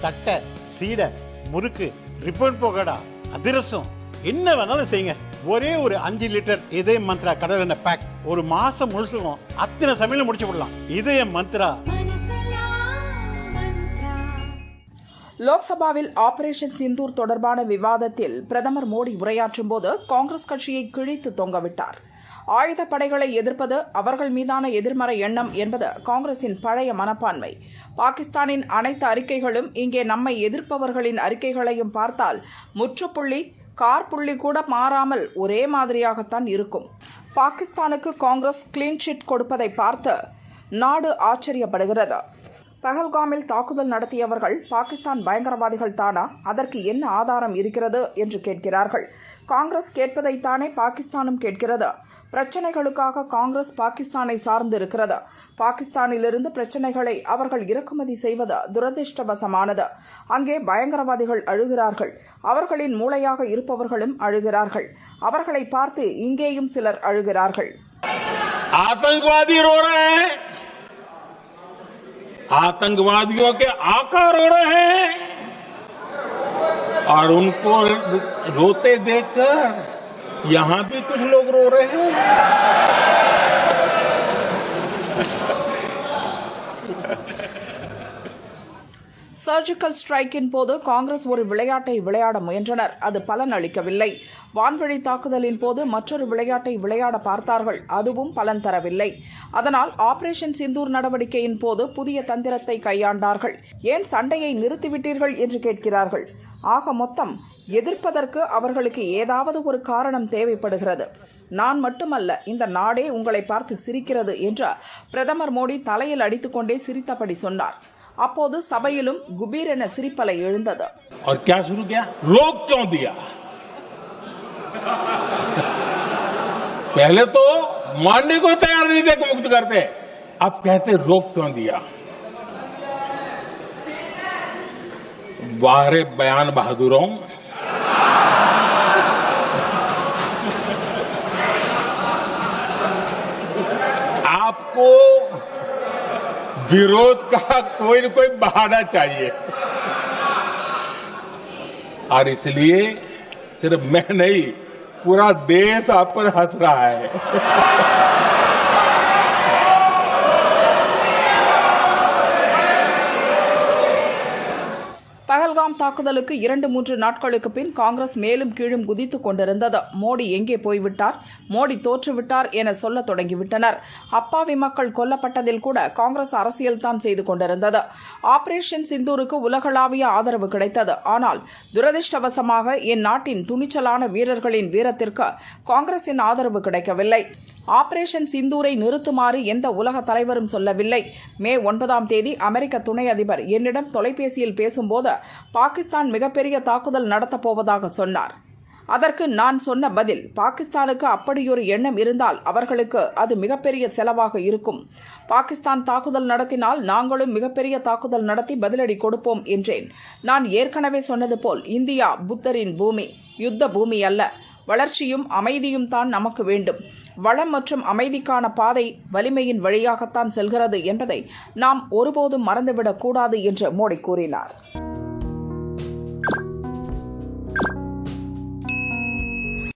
தட்டை சீடை முறுக்கு ரிப்பன் போகடா அதிரசம். என்ன வேணாலும் செய்யுங்க. ஒரே ஒரு அஞ்சு லிட்டர் இதய மந்த்ரா கடல் எண்ணெய் பேக் ஒரு மாசம் முழுசுக்கும் அத்தனை சமையலும் முடிச்சு விடலாம். இதய மந்த்ரா. லோக்சபாவில் ஆபரேஷன் சிந்தூர் தொடர்பான விவாதத்தில் பிரதமர் மோடி உரையாற்றும் போது காங்கிரஸ் கட்சியை கிழித்து தொங்கவிட்டார். ஆயுத படைகளை எதிர்ப்பது அவர்கள் மீதான எதிர்மறை எண்ணம் என்பது காங்கிரசின் பழைய மனப்பான்மை. பாகிஸ்தானின் அனைத்து அறிக்கைகளும் இங்கே நம்மை எதிர்ப்பவர்களின் அறிக்கைகளையும் பார்த்தால் முற்றுப்புள்ளி கார் புள்ளி கூட மாறாமல் ஒரே மாதிரியாகத்தான் இருக்கும். பாகிஸ்தானுக்கு காங்கிரஸ் கிளீன் ஷீட் கொடுப்பதை பார்த்து நாடு ஆச்சரியப்படுகிறது. பஹல்காமில் தாக்குதல் நடத்தியவர்கள் பாகிஸ்தான் பயங்கரவாதிகள் தானா? அதற்கு என்ன ஆதாரம் இருக்கிறது? என்று கேட்கிறார்கள். காங்கிரஸ் கேட்பதைத்தானே பாகிஸ்தானும் கேட்கிறது. பிரச்சனைகளுக்காக காங்கிரஸ் பாகிஸ்தானை சார்ந்து இருக்கிறது பாகிஸ்தானிலிருந்து பிரச்சனைகளை அவர்கள் இறக்குமதி செய்வது துரதிருஷ்டவசமானது அங்கே பயங்கரவாதிகள் அழுகிறார்கள் அவர்களின் மூளையாக இருப்பவர்களும் அழுகிறார்கள் அவர்களை பார்த்து இங்கேயும் சிலர் அழுகிறார்கள் आतंकवादी रो रहे हैं आतंकवादियों के आका रो रहे हैं और उनको रोते देखकर यहां भी कुछ लोग रो रहे हैं சர்ஜிக்கல் ஸ்ட்ரைக்கின் போது காங்கிரஸ் ஒரு விளையாட்டை விளையாட முயன்றனர் அது பலன் அளிக்கவில்லை வான்வழி தாக்குதலின் போது மற்றொரு விளையாட்டை விளையாட பார்த்தார்கள் அதுவும் பலன் தரவில்லை அதனால் ஆபரேஷன் சிந்தூர் நடவடிக்கையின் போது புதிய தந்திரத்தை கையாண்டார்கள் ஏன் சண்டையை நிறுத்திவிட்டீர்கள் என்று கேட்கிறார்கள் ஆக மொத்தம் எதிர்ப்பதற்கு அவர்களுக்கு ஏதாவது ஒரு காரணம் தேவைப்படுகிறது நான் மட்டுமல்ல இந்த நாடே உங்களை பார்த்து சிரிக்கிறது என்று பிரதமர் மோடி தலையில் அடித்துக்கொண்டே சிரித்தபடி சொன்னார் அப்போது சபையிலும் குபீரென சிரிப்பலை எழுந்தது और क्या शुरू किया रोक क्यों दिया पहले तो मानने को तैयार नहीं थे कि मुक्त करते अब कहते रोक क्यों दिया बाहरे बयान बहादुरों आपको विरोध का कोई न कोई बहाना चाहिए। और इसलिए सिर्फ़ मैं नहीं, पूरा देश आप पर हंस रहा है। பகல்காம் தாக்குதலுக்கு இரண்டு மூன்று நாட்களுக்கு பின் காங்கிரஸ் மேலும் கீழும் குதித்து கொண்டிருந்தது. மோடி எங்கே போய்விட்டார்? மோடி தோற்றுவிட்டார் என சொல்ல தொடங்கிவிட்டனர். அப்பாவி மக்கள் கொல்லப்பட்டதில் கூட காங்கிரஸ் அரசியல் தான் செய்து கொண்டிருந்தது. ஆபரேஷன் சிந்தூருக்கு உலகளாவிய ஆதரவு கிடைத்தது. ஆனால் துரதிருஷ்டவசமாக என் நாட்டின் துணிச்சலான வீரர்களின் வீரத்திற்கு காங்கிரசின் ஆதரவு கிடைக்கவில்லை. ஆபரேஷன் சிந்தூரை நிறுத்துமாறு எந்த உலக தலைவரும் சொல்லவில்லை. மே ஒன்பதாம் தேதி அமெரிக்க துணை அதிபர் என்னிடம் தொலைபேசியில் பேசும்போது பாகிஸ்தான் மிகப்பெரிய தாக்குதல் நடத்தப் போவதாக சொன்னார். அதற்கு நான் சொன்ன பதில் பாகிஸ்தானுக்கு அப்படியொரு எண்ணம் இருந்தால் அவர்களுக்கு அது மிகப்பெரிய செலவாக இருக்கும். பாகிஸ்தான் தாக்குதல் நடத்தினால் நாங்களும் மிகப்பெரிய தாக்குதல் நடத்தி பதிலடி கொடுப்போம் என்றேன். நான் ஏற்கனவே சொன்னது போல் இந்தியா புத்தரின் பூமி யுத்த பூமி அல்ல. வளர்ச்சியும் அமைதியும் தான் நமக்கு வேண்டும். வளம் மற்றும் அமைதிக்கான பாதை வலிமையின் வழியாகத்தான் செல்கிறது என்பதை நாம் ஒருபோதும் மறந்துவிடக் கூடாது என்று மோடி கூறினார்.